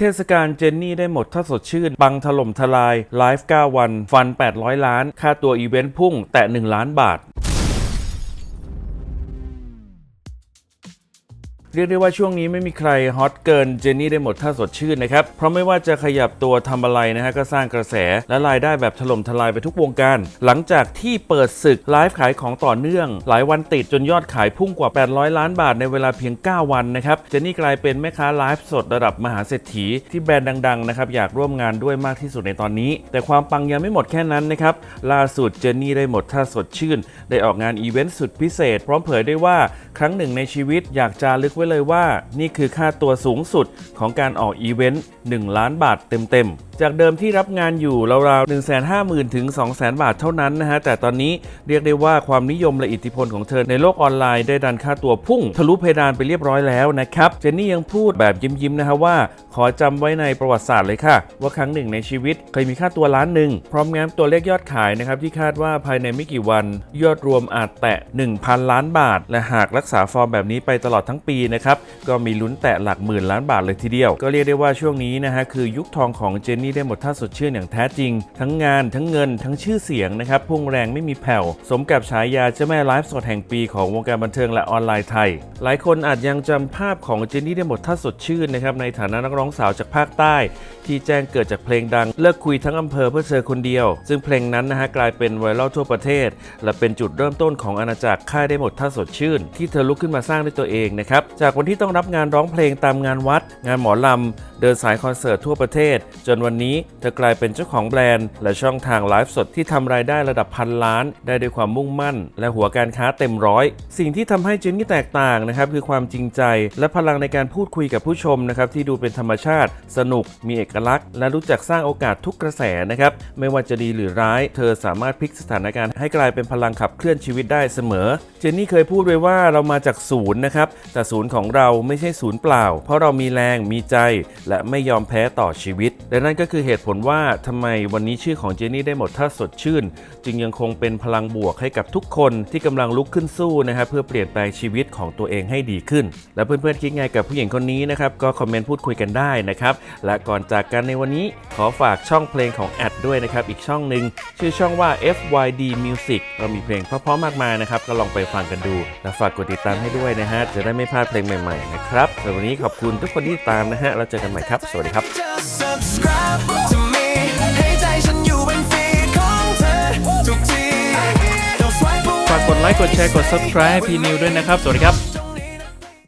เทศกาลเจนนี่ได้หมดถ้าสดชื่น บังถล่มทลาย ไลฟ์ 9 วัน ฟัน 800 ล้าน ค่าตัวอีเวนต์พุ่ง แต่ 1 ล้านบาท เรียกได้ว่าช่วงนี้ไม่มีใครฮอตเกินเจนนี่ได้หมดถ้าสดชื่นนะครับ เพราะไม่ว่าจะขยับตัวทำอะไรนะฮะก็สร้างกระแสและรายได้แบบถล่มทลายไปทุกวงการ หลังจากที่เปิดศึกไลฟ์ขายของต่อเนื่อง หลายวันติดจนยอดขายพุ่งกว่า 800 ล้านบาทในเวลาเพียง 9 วันนะครับเจนนี่กลายเป็นแม่ค้าไลฟ์สดระดับมหาเศรษฐีที่แบรนด์ดังๆนะครับอยากร่วมงานด้วยมากที่สุดในตอนนี้ แต่ความปังยังไม่หมดแค่นั้นนะครับล่าสุดเจนนี่ได้หมดถ้าสดชื่น ได้ออกงานอีเวนต์สุดพิเศษ พร้อมเผยได้ว่าครั้งหนึ่งในชีวิตอยากจารึกไว้เลยว่า นี่คือค่าตัวสูงสุดของการออกอีเวนต์ 1 ล้านบาทเต็มๆ จากเดิมที่รับงานอยู่ราวๆ 1 5 0 0 0 0 ถึง 200,000 บาทเท่านั้นนะฮะ แต่ตอนนี้เรียกได้ว่าความนิยมและอิทธิพลของเธอในโลกออนไลน์ได้ดันค่าตัวพุ่ง ทะลุเพดานไปเรียบร้อยแล้วนะครับ เจนนี่ยังพูดแบบยิ้มๆนะฮะว่า ขอจำไว้ในประวัติศาสตร์เลยค่ะ ว่าครั้งหนึ่งในชีวิตเคยมีค่าตัวล้านหนึ่งพร้อมแง้มตัวเลขยอดขายนะครับที่คาดว่าภายในไม่กี่วันยอดรวมอาจแตะ 1,000 ล้านบาท และหากรักษาฟอร์มแบบนี้ไปตลอดทั้งปีนะครับก็มีลุ้นแตะหลักหมื่นล้านบาทเลยทีเดียว ก็เรียกได้ว่าช่วงนี้นะฮะคือยุคทองของเจนนี่ได้หมดท่าสดชื่นอย่างแท้จริง ทั้งงานทั้งเงินทั้งชื่อเสียงนะครับพุ่งแรงไม่มีแผ่ว สมกับฉายาเจ้าแม่ไลฟ์สดแห่งปีของวงการบันเทิงและออนไลน์ไทย หลายคนอาจยังจำภาพของเจนนี่ได้หมดท่าสดชื่นนะครับในฐานะนักร้องสาวจากภาคใต้ ที่แจ้งเกิดจากเพลงดัง เลิกคุยทั้งอำเภอเพื่อเธอคนเดียว ซึ่งเพลงนั้นนะฮะกลายเป็นไวรัลทั่วประเทศ และเป็นจุดเริ่มต้นของอาณาจักรค่ายได้หมดท่าสดชื่น ที่เธอลุกขึ้นมาสร้างด้วยตัวเองนะครับจากวันที่ต้องรับงานร้องเพลงตามงานวัด งานหมอลำเดินสายคอนเสิร์ตทั่วประเทศ จนวันนี้เธอกลายเป็นเจ้าของแบรนด์ และช่องทางไลฟ์สดที่ทำรายได้ระดับพันล้าน ได้ด้วยความมุ่งมั่น และหัวการค้าเต็มร้อย สิ่งที่ทำให้เจนนี่แตกต่างนะครับคือความจริงใจ และพลังในการพูดคุยกับผู้ชมนะครับที่ดูเป็นธรรมชาติ สนุก มีเอกลักษณ์ และรู้จักสร้างโอกาสทุกกระแสนะครับไม่ว่าจะดีหรือร้าย เธอสามารถพลิกสถานการณ์ให้กลายเป็นพลังขับเคลื่อนชีวิตได้เสมอ เจนนี่เคยพูดไว้ว่าเรามาจากศูนย์นะครับแต่ศูนย์ของเราไม่ใช่ศูนย์เปล่า เพราะเรามีแรงมีใจ และไม่ยอมแพ้ต่อชีวิตและนั่นก็คือเหตุผลว่าทำไมวันนี้ชื่อของเจนนี่ได้หมดท่าสดชื่น จึงยังคงเป็นพลังบวกให้กับทุกคนที่กำลังลุกขึ้นสู้นะครับเพื่อเปลี่ยนแปลงชีวิตของตัวเองให้ดีขึ้น และเพื่อนๆคิดไงกับผู้หญิงคนนี้นะครับก็คอมเมนต์พูดคุยกันได้นะครับและก่อนจากกันในวันนี้ขอฝากช่องเพลงของแอดด้วยนะครับอีกช่องหนึ่งชื่อช่องว่า FYD Music เรามีเพลงเพราะๆมากมายนะครับก็ลองไปฟังกันดู และฝากกดติดตามให้ด้วยนะฮะจะได้ไม่พลาดเพลงใหม่ๆนะครับสำหรับวันนี้ขอบคุณทุกคนที่ติดตามนะฮะแล้วเจอกันใหม่ครับ สวัสดีครับ กดไลค์ กดแชร์ กด subscribe ให้พีนิวด้วยนะครับ สวัสดีครับ